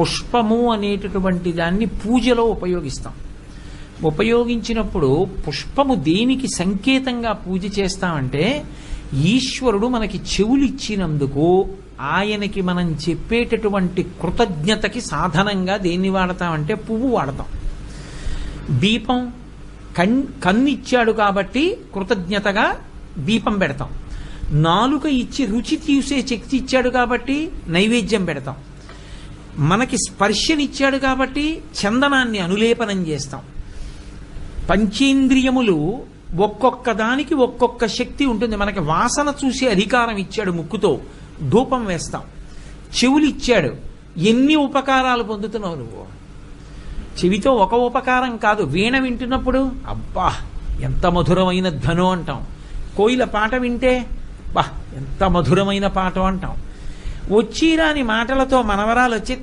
పుష్పము అనేటటువంటి దాన్ని పూజలో ఉపయోగిస్తాం. ఉపయోగించినప్పుడు పుష్పము దేనికి సంకేతంగా పూజ చేస్తామంటే ఈశ్వరుడు మనకి చెవులు ఇచ్చినందుకు ఆయనకి మనం చెప్పేటటువంటి కృతజ్ఞతకి సాధనంగా దేన్ని వాడతామంటే పువ్వు వాడతాం. దీపం కన్ కన్నిచ్చాడు కాబట్టి కృతజ్ఞతగా దీపం పెడతాం. నాలుక ఇచ్చి రుచి తీసే శక్తి ఇచ్చాడు కాబట్టి నైవేద్యం పెడతాం. మనకి స్పర్శనిచ్చాడు కాబట్టి చందనాన్ని అనులేపనం చేస్తాం. పంచేంద్రియములు ఒక్కొక్క దానికి ఒక్కొక్క శక్తి ఉంటుంది. మనకి వాసన చూసే అధికారం ఇచ్చాడు ముక్కుతో. ధూపం వేస్తాం. చెవులు ఇచ్చాడు ఎన్ని ఉపకారాలు పొందుతున్నావు నువ్వు? చెవితో ఒక ఉపకారం కాదు. వీణ వింటున్నప్పుడు అబ్బా ఎంత మధురమైన ధ్వను అంటాం. కోయిల పాట వింటే బా ఎంత మధురమైన పాట అంటాం. వచ్చిరాని మాటలతో మనవరాలు వచ్చి